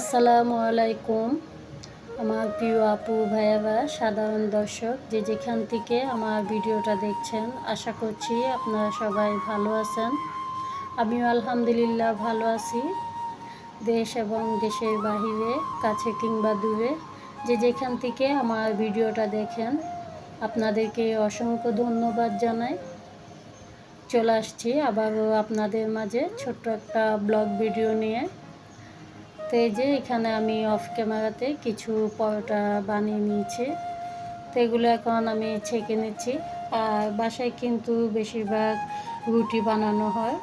আসসালামু আলাইকুম, আমার প্রিয় আপু, ভাইয়ারা, সাধারণ দর্শক যে যেখান থেকে আমার ভিডিওটা দেখছেন, আশা করছি আপনারা সবাই ভালো আছেন। আমিও আলহামদুলিল্লাহ ভালো আছি। দেশ এবং দেশের বাহিরে, কাছে কিংবা দূরে, যে যেখান থেকে আমার ভিডিওটা দেখেন, আপনাদেরকে অসংখ্য ধন্যবাদ জানাই। চলে আসছি আবারও আপনাদের মাঝে ছোট্ট একটা ব্লগ ভিডিও নিয়ে। তো এই যে এখানে আমি অফ ক্যামেরাতে কিছু পরোটা বানিয়ে নিয়েছি। তো এগুলো এখন আমি ছেঁকে নিচ্ছি। আর বাসায় কিন্তু বেশিরভাগ রুটি বানানো হয়।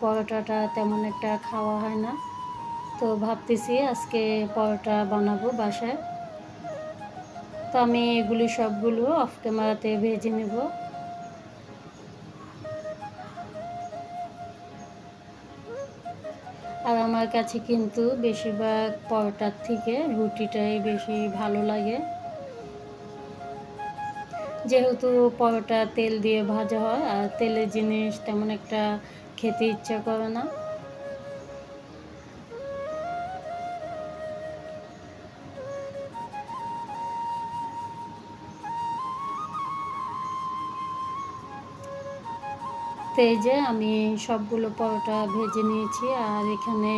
পরোটাটা তেমন একটা খাওয়া হয় না। তো ভাবতেছি আজকে পরোটা বানাবো বাসায়। তো আমি এগুলি সবগুলো অফ ক্যামেরাতে ভেজে নেব। আর আমার কাছে কিন্তু বেশিরভাগ পরোটার থেকে রুটিটাই বেশি ভালো লাগে। যেহেতু পরোটা তেল দিয়ে ভাজা হয়, আর তেলের জিনিস তেমন একটা খেতে ইচ্ছা করে না। তো এই যে আমি সবগুলো পরোটা ভেজে নিয়েছি, আর এখানে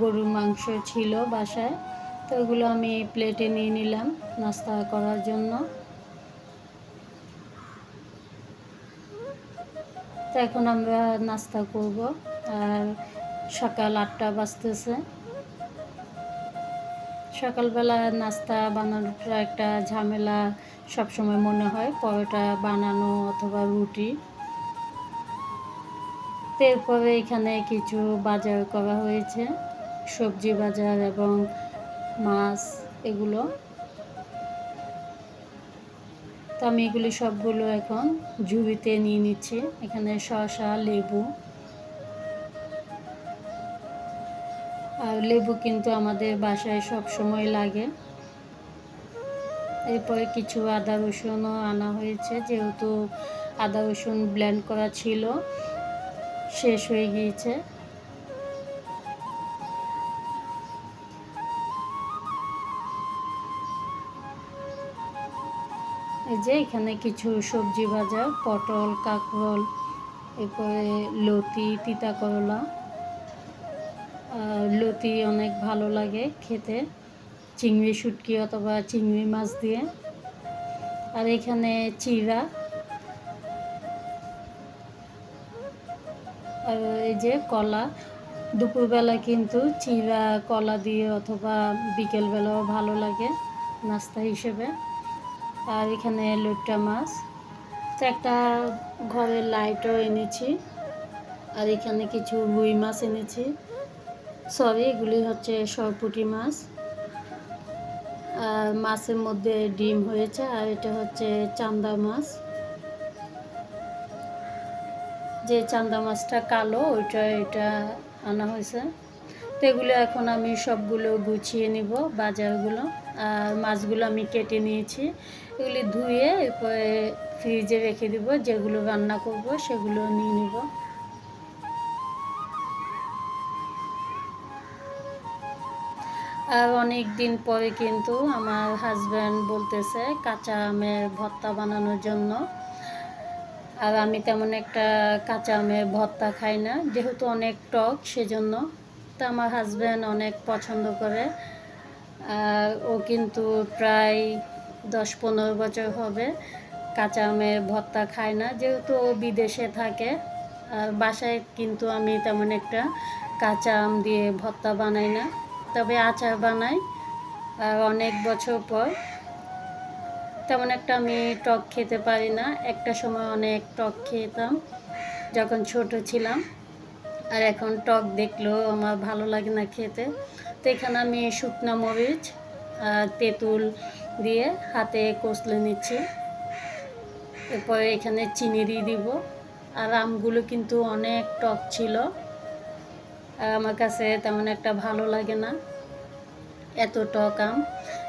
গরুর মাংস ছিল বাসায়। তো ওগুলো আমি প্লেটে নিয়ে নিলাম নাস্তা করার জন্য। তো এখন আমরা নাস্তা করব, আর সকাল আটটা বাজতেছে। সকালবেলা নাস্তা বানানোটা একটা ঝামেলা সবসময় মনে হয়, পরোটা বানানো অথবা রুটি। এরপরে এখানে কিছু বাজার করা হয়েছে। সবজি বাজার এবং মাছ এগুলো। তো আমি এগুলি সবগুলো এখন ঝুড়িতে নিয়ে নিচ্ছি। এখানে শসা, লেবু। আর লেবু কিন্তু আমাদের বাসায় সব সময় লাগে। এরপরে কিছু আদা রসুনও আনা হয়েছে, যেহেতু আদা রসুন ব্লেন্ড করা ছিল। শেষ হয়ে গিয়েছে। এই যে এখানে কিছু সবজি ভাজা, পটল, কাঁকরোল, এরপরে লতি তিতা করলা লতি অনেক ভালো লাগে খেতে। চিংড়ি শুটকি অথবা চিংড়ি মাছ দিয়ে। আর এখানে চিরা এই যে কলা, দুপুরবেলা কিন্তু চিরা কলা দিয়ে অথবা বিকেলবেলাও ভালো লাগে নাস্তা হিসেবে। আর এখানে লোট্টা মাছ। তো একটা ঘরের লাইটও এনেছি। আর এখানে কিছু রুই মাছ এনেছি। সরি, এগুলি হচ্ছে সরপুটি মাছ। মাছের মধ্যে ডিম হয়েছে। আর এটা হচ্ছে চান্দা মাছ। যে চান্দা মাছটা কালো, ওইটা এটা আনা হয়েছে। তো এগুলো এখন আমি সবগুলো গুছিয়ে নিব বাজারগুলো। আর মাছগুলো আমি কেটে নিয়েছি। এগুলি ধুয়ে এরপরে ফ্রিজে রেখে দিব, যেগুলো রান্না করব সেগুলো নিয়ে নিব। আর অনেক দিন পরে কিন্তু আমার হাজব্যান্ড বলতেছে, কাঁচা আমের ভর্তা বানানোর জন্য। আর আমি তেমন একটা কাঁচা আমের ভর্তা খাই না, যেহেতু অনেক টক সেজন্য। তো আমার হাজব্যান্ড অনেক পছন্দ করে। আর ও কিন্তু প্রায় দশ পনেরো বছর হবে কাঁচা আমের ভর্তা খায় না, যেহেতু ও বিদেশে থাকে। আর বাসায় কিন্তু আমি তেমন একটা কাঁচা আম দিয়ে ভর্তা বানাই না, তবে আচার বানাই। আর অনেক বছর পর তেমন একটা আমি টক খেতে পারি না। একটা সময় অনেক টক খেতাম, যখন ছোট ছিলাম। আর এখন টক দেখলেও আমার ভালো লাগে না খেতে। তো এখানে আমি শুকনো মরিচ তেঁতুল দিয়ে হাতে কষলে নিচ্ছি। এরপরে এখানে চিনি দিয়ে দিব। আর আমগুলো কিন্তু অনেক টক ছিল। আর আমার কাছে তেমন একটা ভালো লাগে না। এত টক আম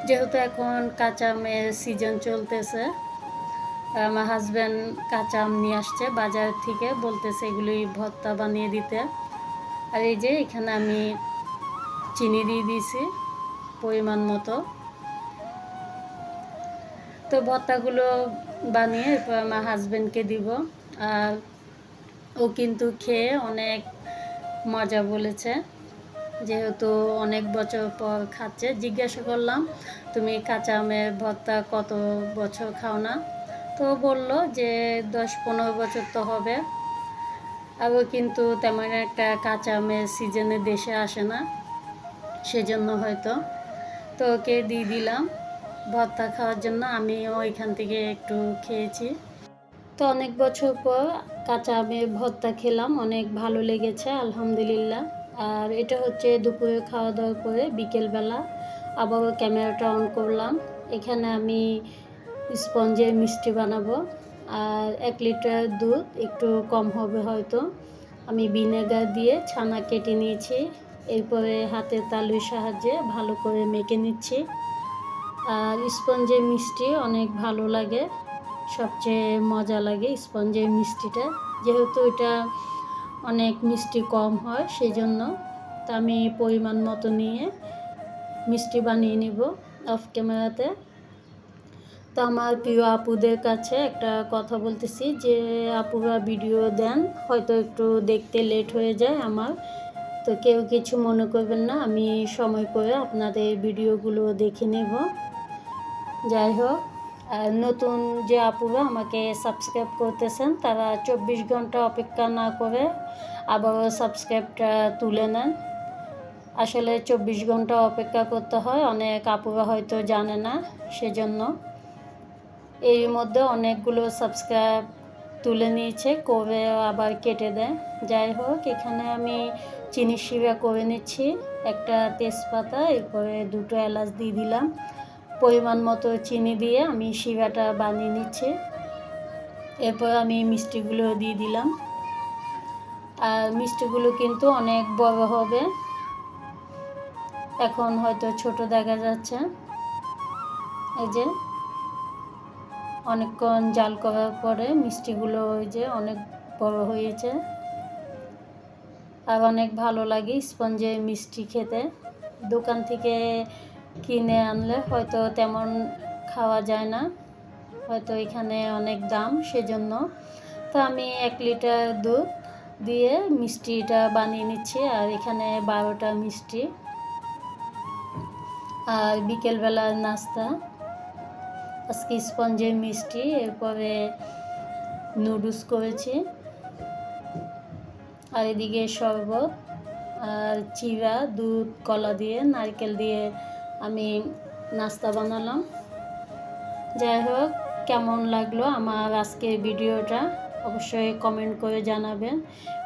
যেহেতু এখন কাঁচা আমের সিজন চলতেছে আমার হাজব্যান্ড কাঁচা আম নিয়ে আসছে বাজার থেকে, বলতেছে এগুলি ভর্তা বানিয়ে দিতে। আর এই যে এখানে আমি চিনি দিয়ে দিয়েছি, পরিমাণ মতো। তো ভর্তাগুলো বানিয়ে এরপর আমার হাজব্যান্ডকে দিব। আর ও কিন্তু খেয়ে অনেক মজা বলেছে। যেহেতু অনেক বছর পর খাচ্ছে, জিজ্ঞাসা করলাম, তুমি কাঁচা আমের ভর্তা কত বছর খাও না? তো বলল যে, দশ পনেরো বছর তো হবে। আর কিন্তু তেমন একটা কাঁচা আমের সিজনে দেশে আসে না, সেজন্য হয়তো। তো ওকে দিয়ে দিলাম, ভর্তা খাওয়ার জন্য আমিও ওইখান থেকে একটু খেয়েছি। তো অনেক বছর পর কাঁচা আমের ভর্তা খেলাম, অনেক ভালো লেগেছে, আলহামদুলিল্লাহ। আর এটা হচ্ছে দুপুরে খাওয়া দাওয়া করে বিকেলবেলা আবারও ক্যামেরাটা অন করলাম। এখানে আমি স্পঞ্জের মিষ্টি বানাবো আর এক লিটার দুধ একটু কম হবে হয়তো। আমি ভিনেগার দিয়ে ছানা কেটে নিয়েছি, এরপরে হাতের তালুর সাহায্যে ভালো করে মেখে নিচ্ছি। আর স্পঞ্জের মিষ্টি অনেক ভালো লাগে, সবচেয়ে মজা লাগে স্পঞ্জের মিষ্টিটা। যেহেতু এটা অনেক মিষ্টি কম হয় সেই জন্য তা আমি পরিমাণ মতো নিয়ে মিষ্টি বানিয়ে নিব অফ ক্যামেরাতে তো আমার প্রিয় আপুদের কাছে একটা কথা বলতেছি, যে আপুরা ভিডিও দেন, হয়তো একটু দেখতে লেট হয়ে যায় আমার। তো কেউ কিছু মনে করবেন না, আমি সময় করে আপনাদের ভিডিওগুলো দেখে নেব। যাই হোক নতুন যে আপুরা আমাকে সাবস্ক্রাইব করতেছেন, তারা চব্বিশ ঘণ্টা অপেক্ষা না করে আবারও সাবস্ক্রাইবটা তুলে নেন। আসলে চব্বিশ ঘণ্টা অপেক্ষা করতে হয়, অনেক আপুরা হয়তো জানে না সেজন্য। এর মধ্যে অনেকগুলো সাবস্ক্রাইব তুলে নিয়েছে, করে আবার কেটে দেয়। যাই হোক, এখানে আমি চিনি শিরা করে নিচ্ছি, একটা তেজপাতা, এরপরে দুটো এলাচ দিয়ে দিলাম। পরিমাণ মতো চিনি দিয়ে আমি শিরাটা বানিয়ে নিচ্ছি। এরপর আমি মিষ্টিগুলো দিয়ে দিলাম। আর মিষ্টিগুলো কিন্তু অনেক বড় হবে। এখন হয়তো ছোট দেখা যাচ্ছে। এই যে অনেকক্ষণ জাল করার পরে মিষ্টিগুলো ওই যে অনেক বড় হয়েছে। আর অনেক ভালো লাগে স্পঞ্জে মিষ্টি খেতে। দোকান থেকে কিনে আনলে হয়তো তেমন খাওয়া যায় না, হয়তো এখানে অনেক দাম সেজন্য। তো আমি এক লিটার দুধ দিয়ে মিষ্টিটা বানিয়ে নিচ্ছি, আর এখানে বারোটা মিষ্টি। আর বিকেলবেলার নাস্তা, আজকে স্পঞ্জের মিষ্টি, এরপরে নুডলস করেছি। আর এদিকে শরবত, আর চিরা, দুধ, কলা দিয়ে, নারকেল দিয়ে আমি নাস্তা বানালাম। যাই হোক, কেমন লাগল আমার আজকের ভিডিওটা? অবশ্যই কমেন্ট করে জানাবেন।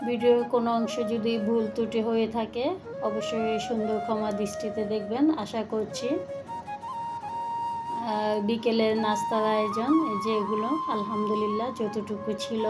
ভিডিওর কোনো অংশ যদি ভুল ত্রুটি হয়ে থাকে, অবশ্যই সুন্দর ক্ষমা দৃষ্টিতে দেখবেন, আশা করছি। বিকেলের নাস্তার আয়োজন, এই যে এগুলো, আলহামদুলিল্লাহ, যতটুকু ছিল।